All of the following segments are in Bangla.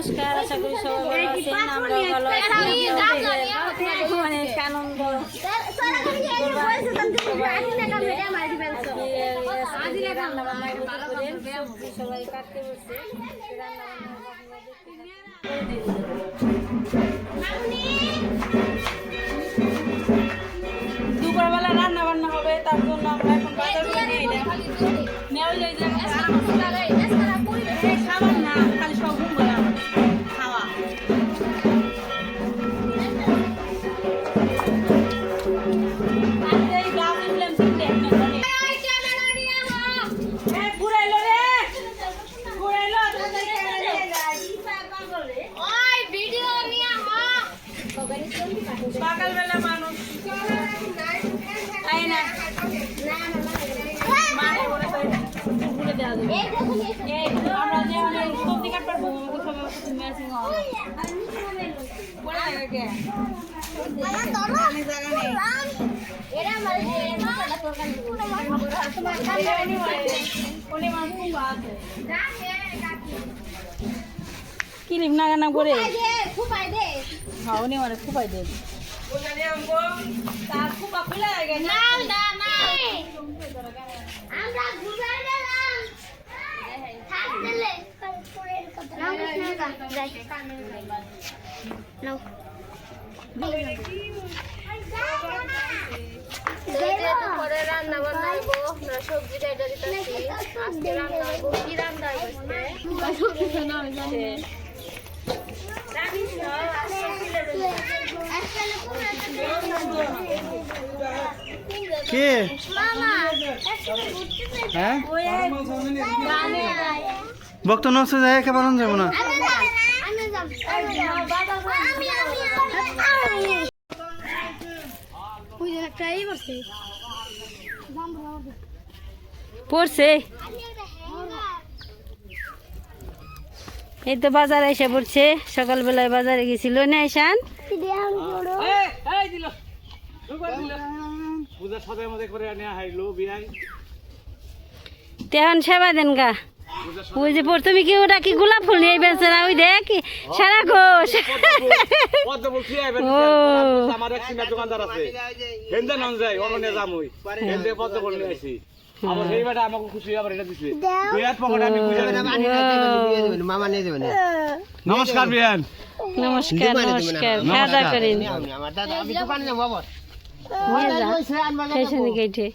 নমস্কার আশা করি সবাই ভালো আছেন আমরা ভালো অনেক আনন্দ সবাই কাটতে বসছে দুপুরবেলা রান্না বান্না হবে তার জন্য আমরা এখন বাজার করে নিয়ে এলাম কে? কোনে মানুষ খুব আছে। কিলিপ নাগানা করে হ্যাঁ উনি মানে খুব আই গেলাম। থাক দিলে। নাও নাও পরে রান্না বান্না আমরা সবজি কাটা দিতেছি আজকে রান্না কি রান্না হইব কে? হ্যাঁ? বক্ত নষ্ট যায় খাবার যাব না। যাব বসে পড়ছে। এই তো বাজারে এসে পড়ছে। সকালবেলায় বাজারে গেছিল না ঈশান। তেহন সেবা দেন গা। ওই যে পড় তুমি কি ওটা কি গোলাপ ফুল নিয়ে বেঁচে না ওই দেখ সারা ও। আমার এক সিনা দোকানদার আছে। হেন্দে নাম যাই অরণ্যে যামই হেন্দে পদ্ম বলে নিয়ে আইছি। আমার সেই বেটা আমাকে খুশি আবার এটা দিছে। বিয়ার পকেটে আমি বুঝে মামা নিয়ে যাবেন। নমস্কার বিয়ান। নমস্কার নমস্কার। খাওয়া করেন। আমার দাদা আমি দোকানে যাব আবার। নিয়ে যা। স্টেশনে গেটে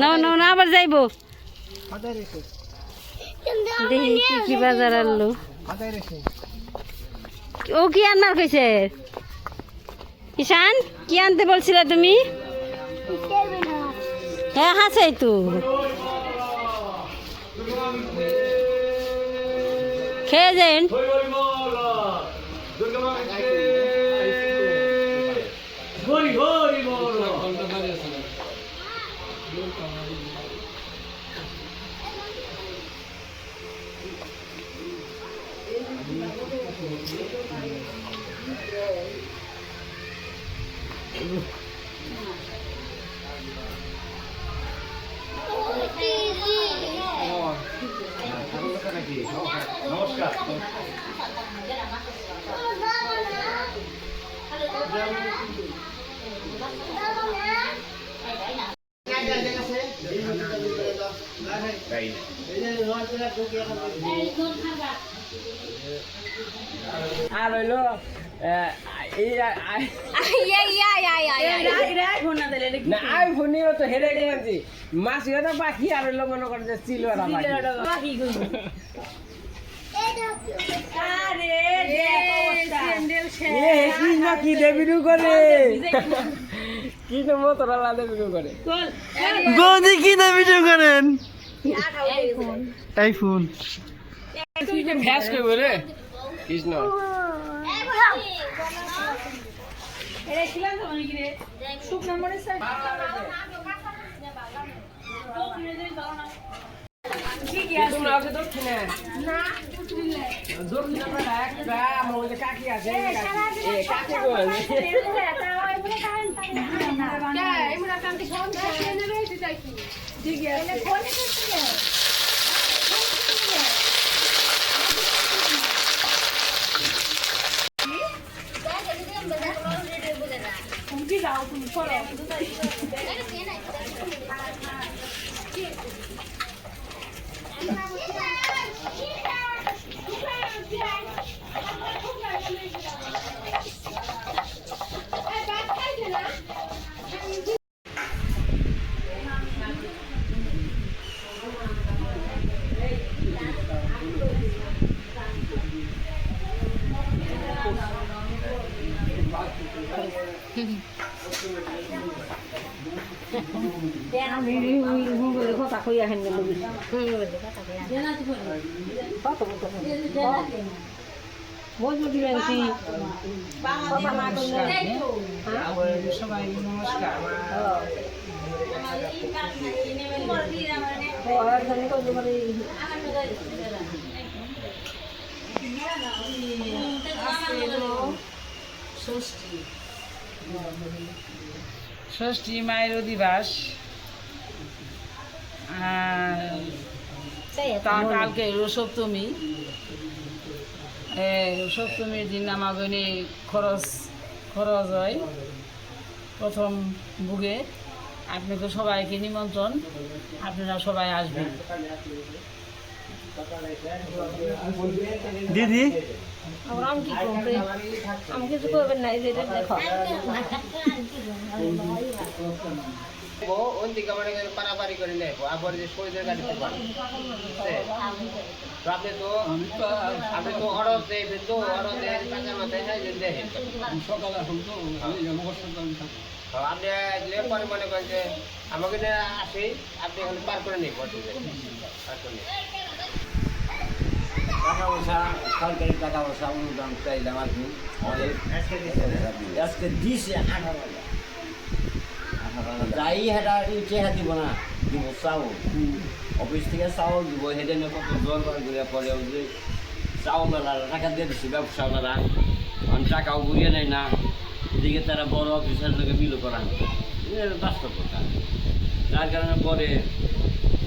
না না না আবার যাইবো। দেখি কি কি বাজার আনলো। ও কি আনবার কইছে? ঈশান কি আনতে বলছিলে তুমি? হ্যাঁ হাসাই তো। খেয়ে যান। হরি হরি নমস্কার। আর হইল আইফোন বাকি আর মনে করে যে বাকি এ কি দেবিরু করে? কি না দেবিরু করে গদি কি না করেন? আইফোন। ফ্যাস কই বলে। কৃষ্ণ। তোমরা আছে। দক্ষিণে দক্ষিণে আমরা একটা আমার ওই যে কাকি আছে এই কাকি এ কাকি বল সবাই নমস্কার ষষ্ঠী মায়ের অধিবাস। আর কালকে সপ্তমী সপ্তমীর দিন আমাদের খরচ খরচ হয়। প্রথম বুকে আপনাকে সবাইকে নিমন্ত্রণ। আপনারা সবাই আসবেন। দিদি? আমি কি করবে? আমি কিছু করবেন না দেখো। ও ওই দিকে মানে পারাপারি করে নেব আবার যে শরীরের গাড়িতে পারব। তো আপনি তো আপনি তো অর্ডার দেবেন তো অর্ডার দেন টাকা মাথায় হ্যাঁ যে দেখেন সকালে এখন তো আপনি যে পরে মনে করেন যে আমাকে আসি আপনি এখন পার করে নেই অসুবিধা। টাকা পয়সা সরকারি টাকা পয়সা অনুদান চাইলাম আর কি। আজকে দিছে আঠারো হাজার। যাই হেটা চেহারা দিব না দিব চাউল। অফিস থেকে চাউল দিব সেটা নিয়ে কত জোর করে পরে ওই যে চাউল টাকা দিয়ে দিচ্ছে ব্যবসাওয়ালারা কারণ টাকাও বুঝিয়ে নেয় না এদিকে তারা বড় অফিসের লোকে মিল করা এটা বাস্তব কথা। যার কারণে পরে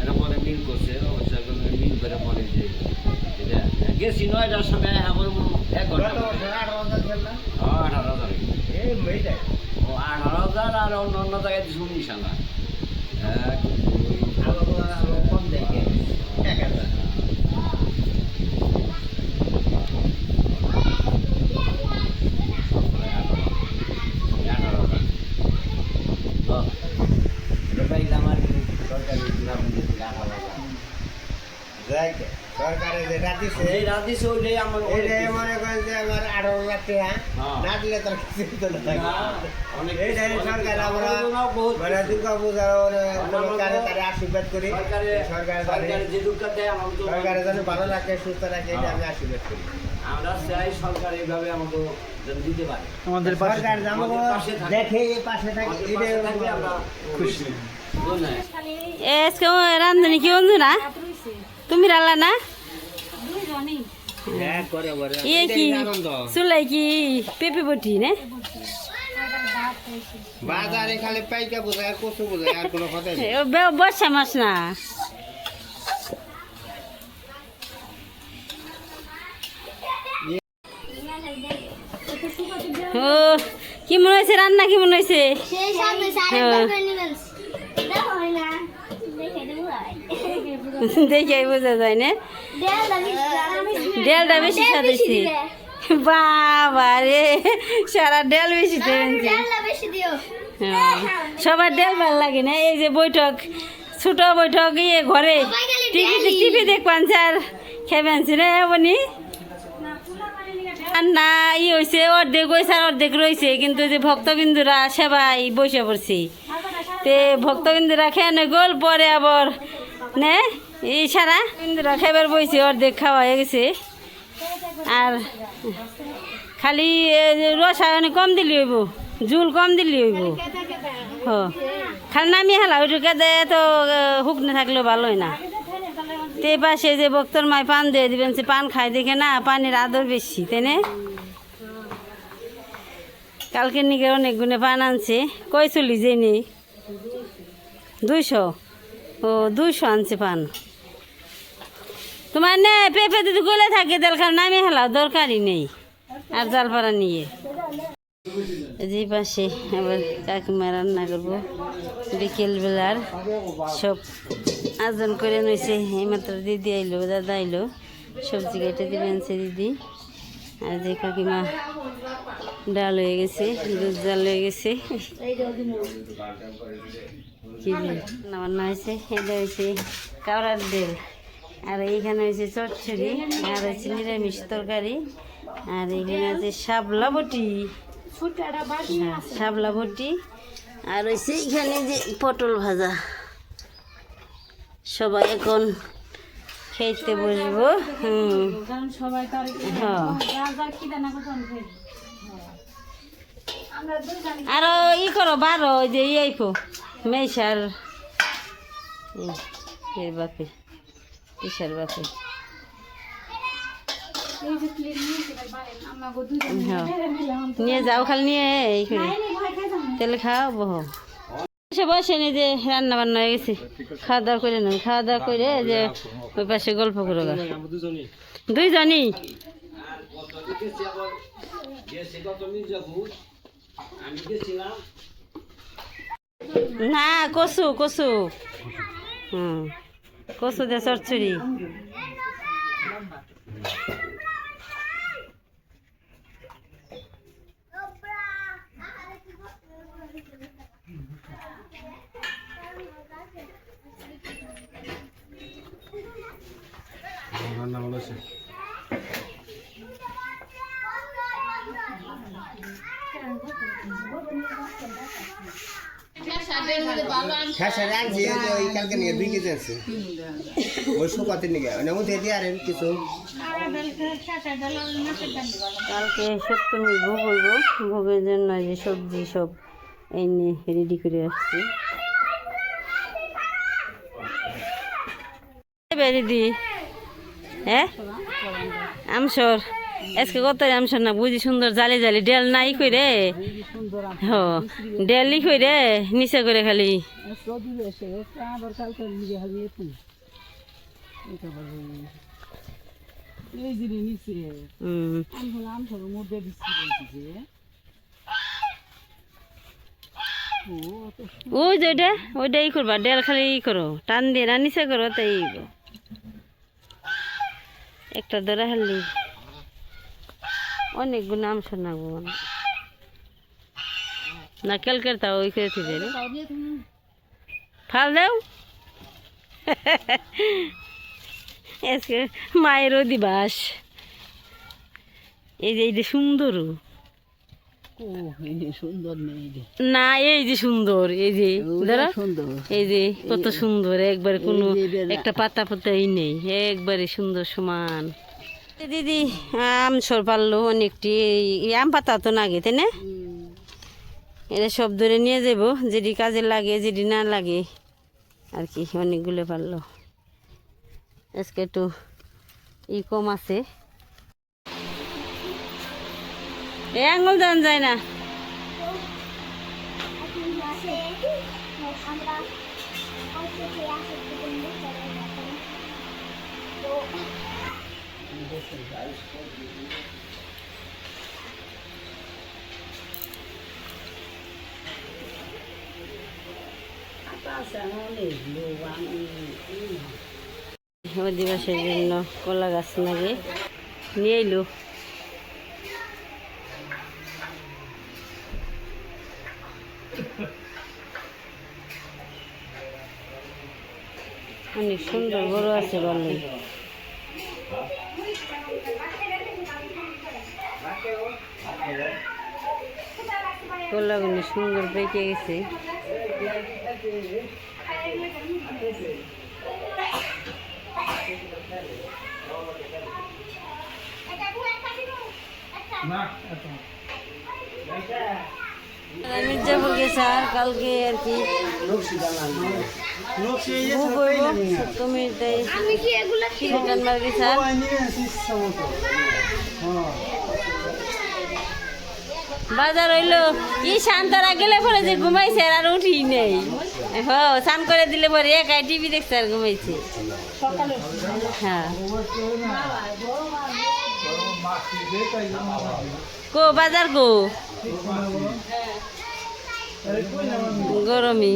এটা পরে মিল করছে অফিসের মিল করে পরে যে এটা গেছি নয়টার সময় আমার এক ঘণ্টা আঠারো হাজার ও আঠারো হাজার আর অন্য অন্য জায়গায় দিচ্ছে উনিশ হাজার এক, দুই, তো, সরকারি যেটা দিছে রাত দিছে ওইটাই আমার কিছু। মনে করেন যে আমার আঠারো লাখ টাকা হ্যাঁ। না। দিলে তার কিছু হতো না এইটাই সরকার আমরা মানে দুর্গা পূজা সরকারে তারা আশীর্বাদ করি। সরকারে সরকারে তো যেন ভালো রাখে সুস্থ রাখে এটা আমি আশীর্বাদ করি। আমরা চাই সরকার এইভাবে আমাকে দিতে পারে। আমাদের সরকার পাশে দেখে পাশে থাকে এটাই আমরা খুশি। ধন্যবাদ রান্ধনি কি বন্ধু না তুমি রান্না না? হ্যাঁ ইয়ে কি? চুলাই কি? পেঁপে বটি না? বাজারে খালি পাইকা বোঝায় আর কচু বোঝায় আর কোনো কথা নেই। বর্ষা মাছ না। ও কি মনে হয়েছে রান্না কি মনে হয়েছে সেই সামনে সাড়ে হ্যাঁ। পাঁচ নিবেন দেখো হয় না দেখে দেবো ভাই দেখে বোঝা যায় না? ডেলটা বেশি সাদেছি বাবা রে সারা ডেল বেশি হ্যাঁ, সবার ডেল ভালো লাগে না। এই যে বৈঠক ছোট বৈঠক ইয়ে ঘরে। টিভি টিভি দেখবান স্যার। খেবেন রে বনি? আর না ই হয়েছে অর্ধেক হয়েছে আর অর্ধেক রয়েছে কিন্তু যে ভক্তবিন্দুরা সেবাই বসে পড়ছি। তে ভক্তবিন্দুরা খেয়ে গোল পরে আবার নে? এই সারা খেবার বইছে, অর্ধেক খাওয়া হয়ে গেছে। আর খালি রসায়নে কম দিলি হইব জুল কম দিলি হইব। হ। খালি নামিয়ে হেলা, ওইটুকে দেয় তো শুকনে থাকলেও ভালো হয় না। তে পাশে যে বক্তর মায় পান দিয়ে দিবেন, সে পান খাই দেখে না, পানির আদর বেশি, তাই না? কালকের নিকে অনেক গুণে পান আনছে কই চলি যে নেই? দুইশো? ও, দুইশো আনছে পান। তোমার নে, পেঁপে যদি গলে থাকে তাহলে নামিয়ে হেলাও, দরকারই নেই। আর জালপাড়া নিয়ে। যে পাশে আবার কাকিমা রান্না করব। বিকেল বেলার সব আয়োজন করে নইছে এইমাত্র দিদি আইলো, দাদা আইলো। সবজি কেটে দিবেন সে দিদি। আর যে কাকিমা ডাল হয়ে গেছে, দুধ জাল হয়ে গেছে। কি রান্না হয়েছে? এটা হয়েছে কাওড়ার দেল আর এইখানে হয়েছে চচ্চড়ি আর হয়েছে নিরামিষ তরকারি আর এইখানে আছে শাপলা বটি। হ্যাঁ, শাপলা বটি আর হয়েছে এখানে যে পটল ভাজা। সবাই এখন খেতে বসবো হুম। হ্যাঁ। আরও ই করো বারো যে ইয়েকো মেশার এর বাপে। ইসার বাপে? হ্যাঁ। নিয়ে যাও খালি নিয়ে এই করে। তেল খাও বহ বসে বসে নি যে রান্না বান্না হয়ে গেছে। খাওয়া দাওয়া করে নেন খাওয়া দাওয়া করে যে ওই পাশে গল্প করো। দুইজনই। না কচু কচু হুম। কচু দিয়ে চচ্চড়ি খেসার আনছি ওই কালকে নিয়ে দুই কেজি আছে ওই নিয়ে। মানে দিয়ে কিছু। কালকে সপ্তমী ভোগ হইব। ভোগের জন্য যে সবজি সব এনে রেডি করে আসছি। দিদি হ্যাঁ? আমসর। আজকে কত আমসর না বুঝি সুন্দর জালি জালি ডেল নাই কইরে হ, ডেলি কইরে নিচে করে খালি। ওই যে ওইটা ওইটা ই করবা, ডেল খালি ই করো, টান দিয়ে না, নিচে করো, তাই একটা ধরা হারলি অনেক আম শোনাবো না কেলকের ওই করে ফাল দাও। আজকে মায়েরও দিবাস এই যে এই যে সুন্দর। না এই যে সুন্দর এই যে ধরো। এই যে কত সুন্দর একবারে কোনো একটা পাতা পাতাই নেই। একবারে সুন্দর সমান। দিদি আম সর পারল অনেকটি আম পাতা তো নাগে তাই না? এটা সব ধরে নিয়ে যাব যেটি কাজে লাগে যেটি না লাগে আর কি অনেকগুলো পারল। আজকে একটু ই কম আছে। এ আঙুল দান যায় না। অধিবাসের জন্য কলা গাছ লাগে নিয়ে এলো। অনেক সুন্দর বড় আছে ভালোই কলাগুলো সুন্দর পেকে গেছে মির্জাপুর গেছে আর কালকে আর কি বুক হইব সপ্তমী তাই আমি কি এগুলা সেখানবার গেছে আর বাজার হইল, ই শান্তারা গেলে পরে যে ঘুমাইছে আর উঠি নেই। হ স্নান করে দিলে পরে একাই টিভি দেখছে আর ঘুমাইছে। হ্যাঁ। কো, বাজার কো? গরমই।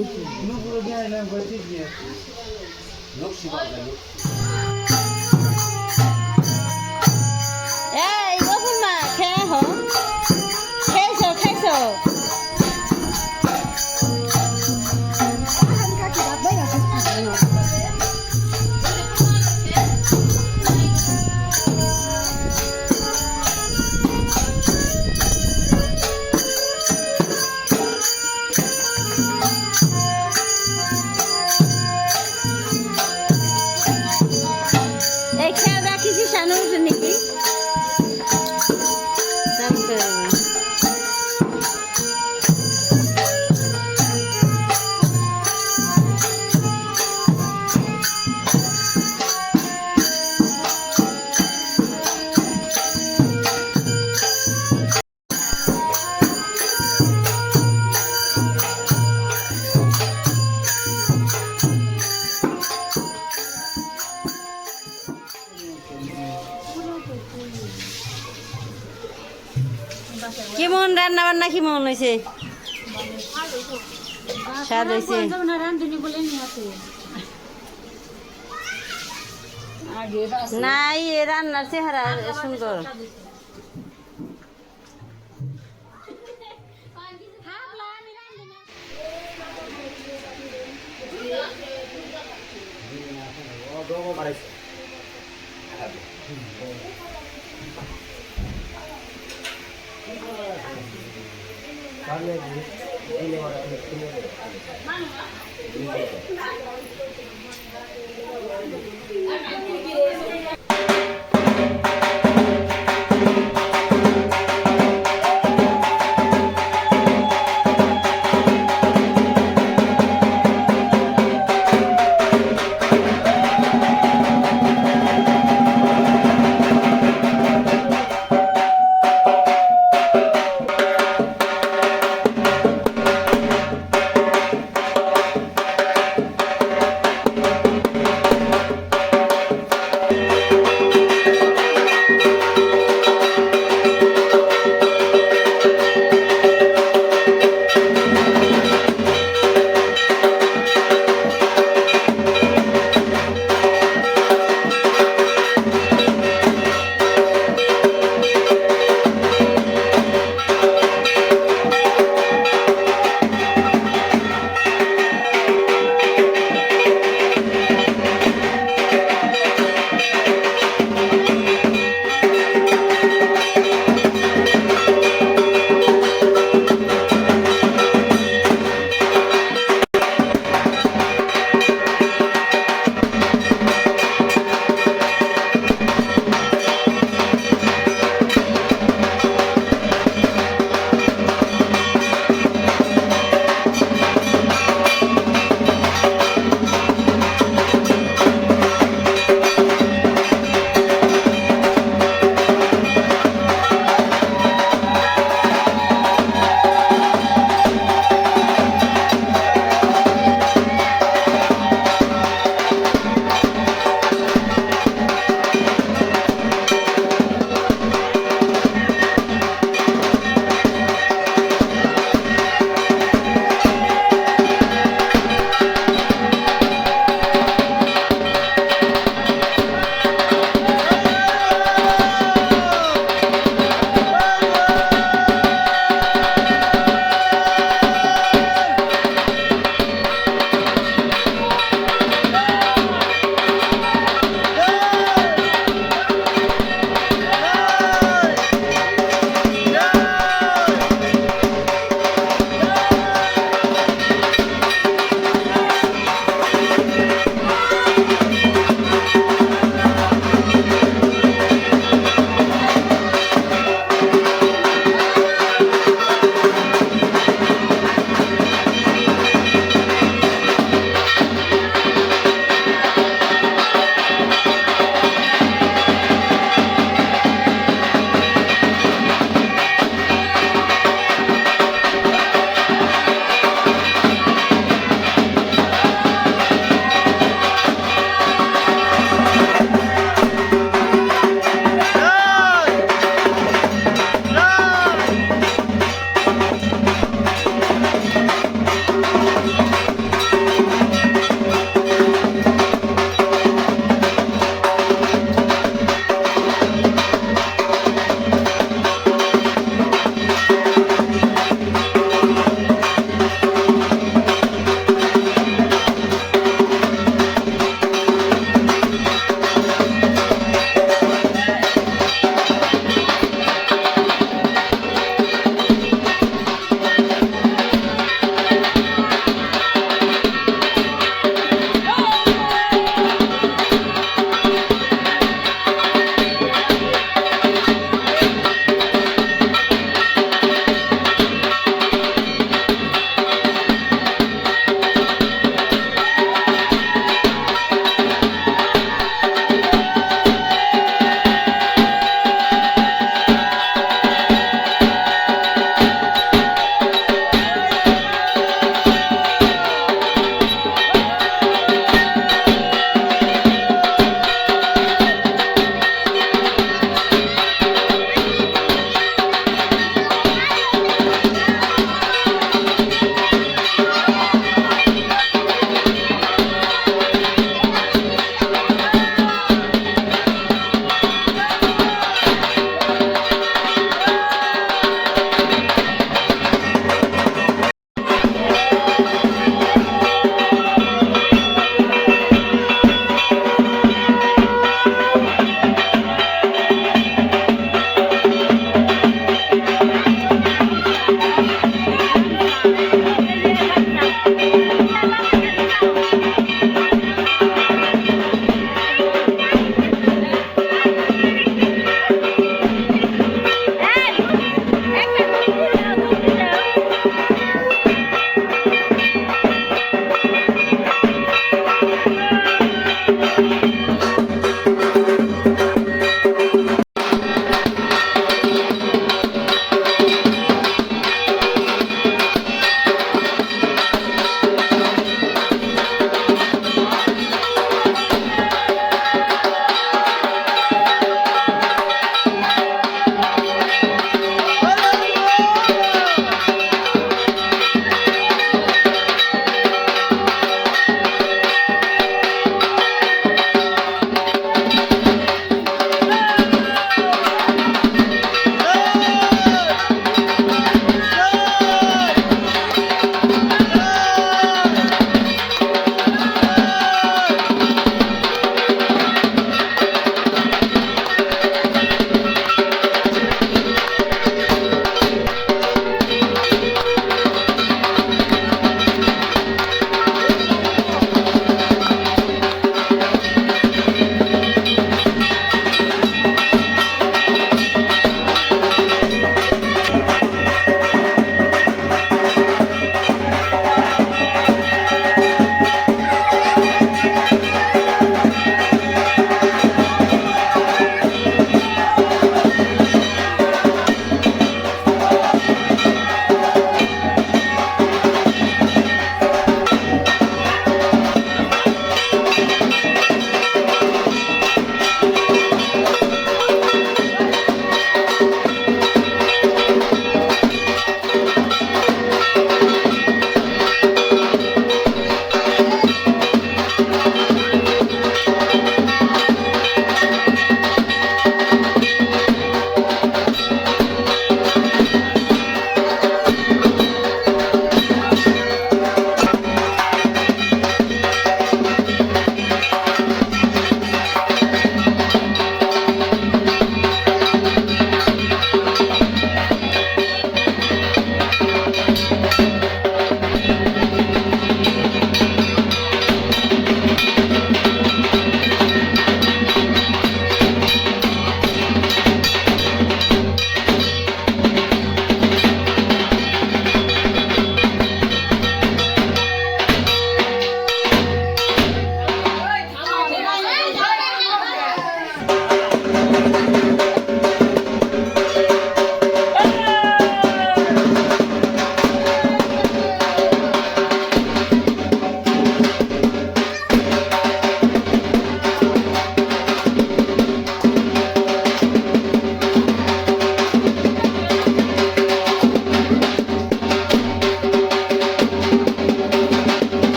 কেমন রান্না বান্না কেমন হয়েছে স্বাদ হয়েছে নাই এ রান্নার চেহারা সুন্দর। Hallelujah.